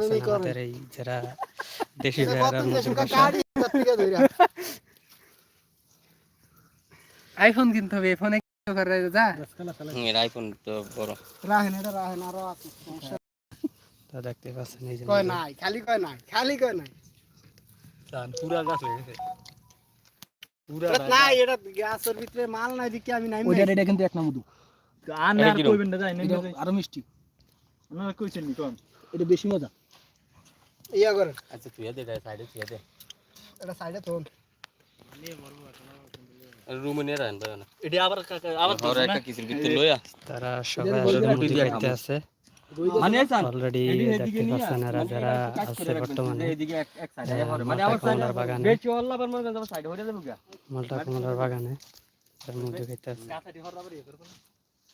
আমাদের এই যারা দেশি আইফোন কিনতে হবে ফোনে করে যা। এর আইফোন তো বড়। রাহেন এটা রাহেন আরও আছে তা দেখতে পাচ্ছেন এই কয় নাই খালি কয় নাই খালি কয় নাই। পুরা গাছ হয়ে গেছে। পুরা এটা নাই এটা গ্যাসের ভিতরে মাল নাই দিকে আমি নাই। ওইটা এটা কিন্তু এক মধু আর না কইবেন না এটা আরও মিষ্টি। আপনারা কইছেন নি কোন? এটা বেশি মজা। ইয়া করে। আচ্ছা তুই দে সাইডে তুই দে। এটা সাইডে তোন রুমে নিয়ে রাখেন ভাই না এটা আবার আবার ধরে একটা কিছুর ভিতরে লইয়া। তারা সবাই বলতে আসলে পারবি মধু দিয়ে খাইতে আছে মানে অলরেডি দেখতে পাচ্ছেন এরা যারা আছে বর্তমানে। মানে কমলার বাগানে। বেচি আল্লাহ আবার মনে যাবে সাইডে হয়ে যাবে গা। মালটা কমলার বাগানে। তার মধু খাইতে আছে।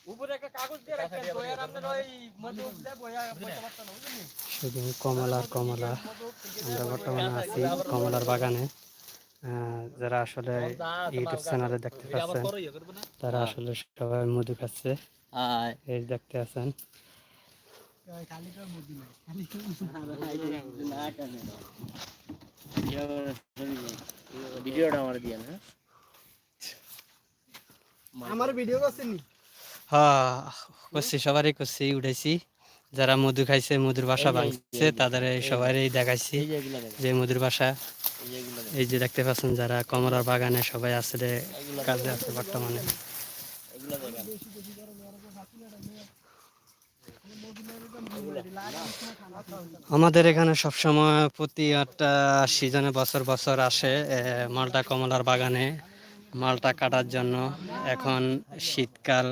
কাছাটি হর আবার করব উপরে একটা কাগজ দিয়ে রাখেন বয়ার আপনার ওই মধ্যে উপরে বয়া বসতে পারতেন বুঝলেন? শুধু কমলা কমলা। আমরা বর্তমানে আছি কমলার বাগানে। আহ, যারা আসলে ইউটিউব চ্যানেলে দেখতে পাচ্ছেন ইয়ে তারা আসলে সবাই মধু খাচ্ছে। হ্যাঁ এই দেখতে আছেন। ভিডিওটা আমার দিয়ে আমার ভিডিও করছেন নি? হ্যাঁ করছি সবারই করছি উঠেছি যারা মধু খাইছে মধুর বাসা ভাঙছে তাদের সবারই দেখাইছি যে মধুর বাসা। এই যে দেখতে পাচ্ছেন যারা কমলার বাগানে সবাই আসলে কাজে আছে বর্তমানে। আমাদের এখানে সবসময় প্রতি একটা সিজনে বছর বছর আসে মালটা কমলার বাগানে মালটা কাটার জন্য। এখন শীতকাল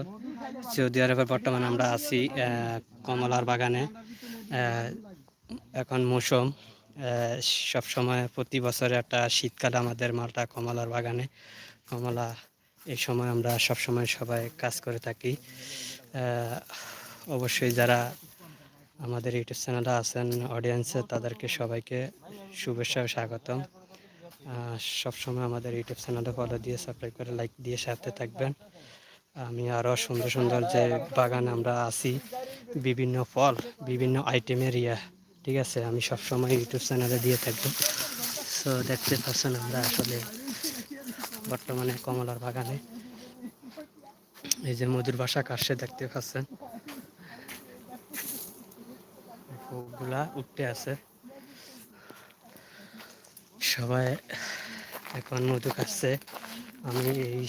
সৌদি আরবের বর্তমানে আমরা আছি কমলার বাগানে। এখন মৌসুম সব সময় প্রতি বছরে একটা শীতকালে আমাদের মালটা কমলার বাগানে। কমলা এই সময় আমরা সব সময় সবাই কাজ করে থাকি। অবশ্যই যারা আমাদের ইউটিউব চ্যানেলে আছেন অডিয়েন্সে তাদেরকে সবাইকে শুভেচ্ছা ও স্বাগতম। সবসময় আমাদের ইউটিউব চ্যানেলে ফলো দিয়ে সাবস্ক্রাইব করে লাইক দিয়ে সাথে থাকবেন। আমি আরও সুন্দর সুন্দর যে বাগান আমরা আছি, বিভিন্ন ফল, বিভিন্ন আইটেমের ইয়া, ঠিক আছে? আমি সবসময় ইউটিউব চ্যানেলে দিয়ে থাকব সো দেখতে পাচ্ছেন আমরা আসলে বর্তমানে কমলার বাগানে। এই যে মধুর বাসা কাশে দেখতে পাচ্ছেন? ফুলগুলা উঠতে আছে। সবাই এখন মধু খাচ্ছে আমি এই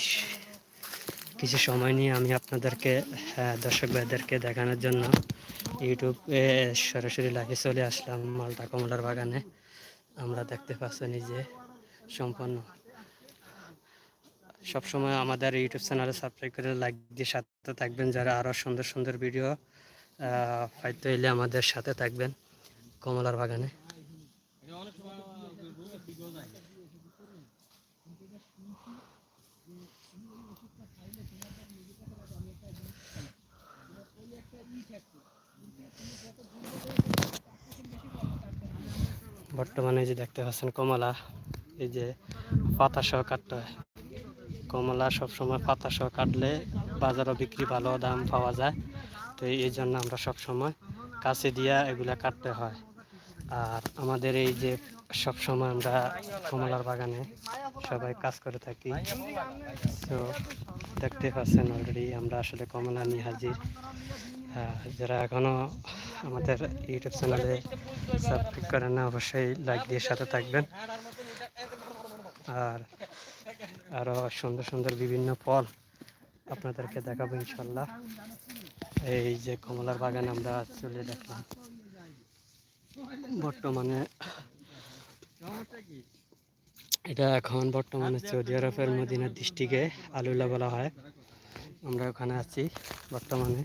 কিছু সময় নিয়ে আমি আপনাদেরকে আহ, দর্শক ভাইদেরকে দেখানোর জন্য ইউটিউবে সরাসরি লাইভে চলে আসলাম মালটা কমলার বাগানে। আমরা দেখতে পাচ্ছি যে সম্পন্ন সবসময় আমাদের ইউটিউব চ্যানেলে সাবস্ক্রাইব করে লাইক দিয়ে সাথে থাকবেন। যারা আরও সুন্দর সুন্দর ভিডিও হয়তো এলে আমাদের সাথে থাকবেন কমলার বাগানে। বর্তমানে যে দেখতে পাচ্ছেন কমলা, এই যে পাতা সহ কাটতে হয়। কমলা সবসময় পাতা সহ কাটলে বাজারও বিক্রি ভালো দাম পাওয়া যায়। তো এই জন্য আমরা সবসময় কাছে দিয়া এগুলা কাটতে হয়। আর আমাদের এই যে সবসময় আমরা কমলার বাগানে সবাই কাজ করে থাকি। তো দেখতে পাচ্ছেন অলরেডি আমরা আসলে কমলা নিয়ে হাজির। যারা এখনও আমাদের ইউটিউব চ্যানেলে সাবস্ক্রাইব করেন না, অবশ্যই লাইক দিয়ে সাথে থাকবেন। আর আরও সুন্দর সুন্দর বিভিন্ন ফল আপনাদেরকে দেখাবো ইনশাল্লাহ। এই যে কমলার বাগান আমরা চলে দেখলাম। বর্তমানে এটা এখন বর্তমানে সৌদি আরবের মদিনা ডিস্ট্রিক্টে আলুলা বলা হয়। আমরা ওখানে আছি বর্তমানে।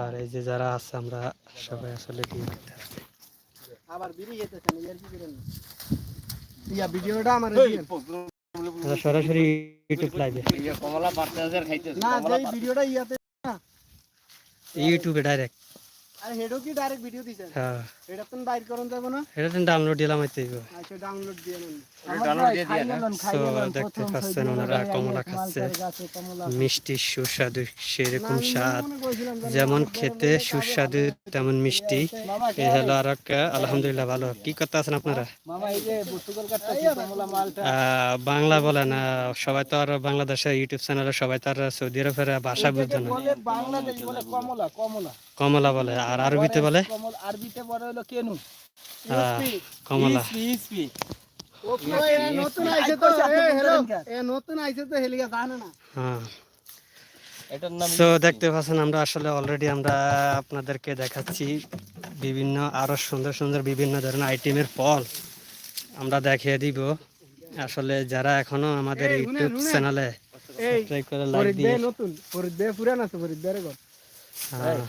আর এই যে যারা আছে আমরা সবাই আসলে কি করতে আসছি আবার বিড়ি যেতেছেন ইয়ার কি করেন? ইয়া ভিডিওটা আমার আমরা সরাসরি ইউটিউব লাইভে কমলা পাঁচ হাজার খাইতে না যে ভিডিওটা ইয়াতে ইউটিউবে ডাইরেক্ট আর হেডও কি ডাইরেক্ট ভিডিও দিছেন হ্যাঁ। এটা তো বাইর করুন যাব না? এটা ডাউনলোড দিলাম হইতে আচ্ছা ডাউনলোড দিয়ে নেন। So, দেখতে পাচ্ছেন ওনারা কমলা খাচ্ছে। মিষ্টি সুস্বাদু সেরকম স্বাদ। যেমন খেতে সুস্বাদু তেমন মিষ্টি। এ হলো আর আলহামদুলিল্লাহ ভালো। কি করতে আছেন আপনারা? এই বাংলা বলে না সবাই তো আর বাংলাদেশের ইউটিউব চ্যানেলে সবাই তো আর সৌদি আরবের ভাষা বুঝতো না। বলে বাংলাদেশ বলে কমলা কমলা। কমলা বলে আর আরবিতে বলে? কমল আরবিতে বলে হলো কেনু। কমলা। ইসপি ও এ নতুন আইছে তো এ হ্যালো এ নতুন আইছে তো হেলিগা জানে না। হ্যাঁ। তো দেখতে পাচ্ছেন আমরা আসলে অলরেডি আমরা আপনাদেরকে দেখাচ্ছি বিভিন্ন আরও সুন্দর সুন্দর বিভিন্ন ধরনের আইটেমের ফল। আমরা দেখিয়ে দিব। আসলে যারা এখনও আমাদের ইউটিউব। চ্যানেলে এই সাবস্ক্রাইব করে লাইক দিয়ে নতুন ফরিদ পুরান আছে ফরিদ হ্যাঁ।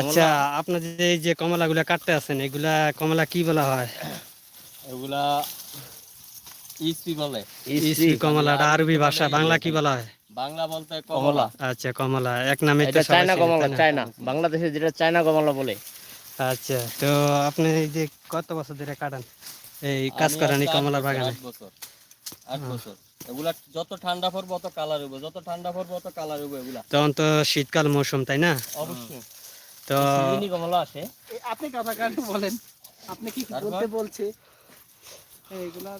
আচ্ছা আপনার যে এই যে কমলাগুলা কাটতে আছেন এগুলা কমলা কি বলা হয়? এগুলা ইসপি বলে। ইসি কমলাটা আরবি ভাষা বাংলা কি বলা। হয়? বাংলা বলতে কমলা। আচ্ছা কমলা। এক নামে তো এটা চায়না কমলা চায়না। বাংলাদেশে যেটা চায়না কমলা বলে। আচ্ছা তো আপনি এই যে কত বছর ধরে কাটান? এই কাজ করেন এই কমলার বাগানে। বছর আট বছর। এগুলা যত ঠান্ডা পড়বে অত কালার হবে যত ঠান্ডা পড়বে অত কালার হবে এগুলা। তখন তো শীতকাল মৌসুম তাই না? অবশ্যই। তো কমলা আসে আপনি কথা কান বলেন আপনি কি? বলতে বলছে এইগুলা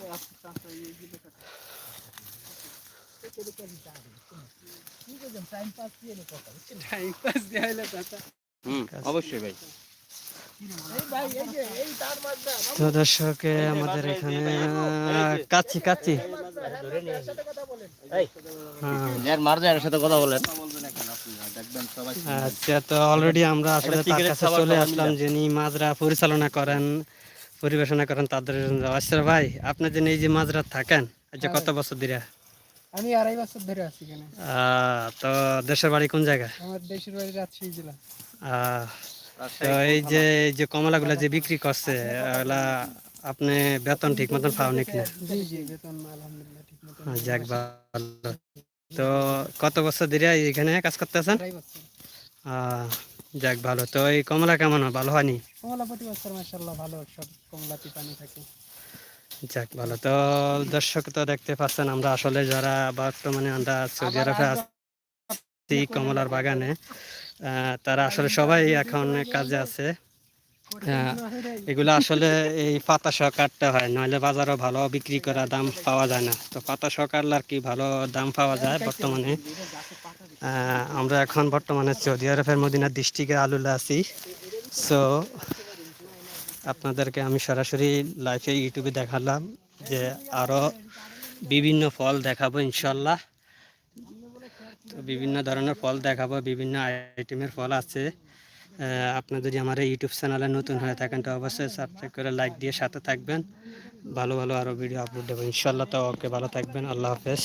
অবশ্যই ভাই এই ভাই এই যে এই তার মাঝে তো দর্শক আমাদের এখানে কাচ্ছি কাচ্ছি হ্যাঁ মারজার সাথে কথা বলেন আচ্ছা তো অলরেডি আমরা আসলে তার কাছে চলে আসলাম যিনি মাজরা পরিচালনা করেন পরিবেশনা করেন তাদের আচ্ছা ভাই আপনি যে এই যে মাজরা থাকেন আচ্ছা কত বছর ধরে? আমি আড়াই বছর ধরে আছি এখানে। আহ, তো দেশের বাড়ি কোন জায়গা আমার দেশের বাড়ি রাজশাহী জেলা। আহ, তো এই যে এই যে কমলাগুলা যে বিক্রি করছে আপনি বেতন ঠিক মতন পাও নাকি না? জি জি বেতন আলহামদুলিল্লাহ ঠিক মতো আহ, যাক ভালো। তো কত বছর ধরে এখানে কাজ বছর। আহ, যাক ভালো। তো এই কমলা কেমন? হয়? ভালো হয়নি? কমলা প্রতি বছর মাশাআল্লাহ ভালো সব কমলাতে পানি থাকে। যাক ভালো। তো দর্শক তো দেখতে পাচ্ছেন আমরা আসলে যারা বর্তমানে আমরা সৌদি আরবে আছি কমলার বাগানে তারা আসলে সবাই এখন কাজে আছে। এগুলো আসলে এই পাতা সহ কাটতে হয় নইলে বাজারও ভালো বিক্রি করা দাম পাওয়া যায় না। তো পাতা সহ কাটলে আর কি ভালো দাম পাওয়া যায় বর্তমানে। আমরা এখন বর্তমানে সৌদি আরবের মদিনার ডিস্ট্রিক্টে আলুলা আছি। সো আপনাদেরকে আমি সরাসরি লাইভে ইউটিউবে দেখালাম যে আরও বিভিন্ন ফল দেখাবো ইনশাল্লাহ। তো বিভিন্ন ধরনের ফল দেখাবো বিভিন্ন আইটেমের ফল আছে। আহ, আপনি যদি আমার এই ইউটিউব চ্যানেলে নতুন হয়ে থাকেন তো অবশ্যই সাবস্ক্রাইব করে লাইক দিয়ে সাথে থাকবেন। ভালো ভালো আরও ভিডিও আপলোড দেবো ইনশাল্লাহ তো ওকে ভালো থাকবেন আল্লাহ হাফেজ।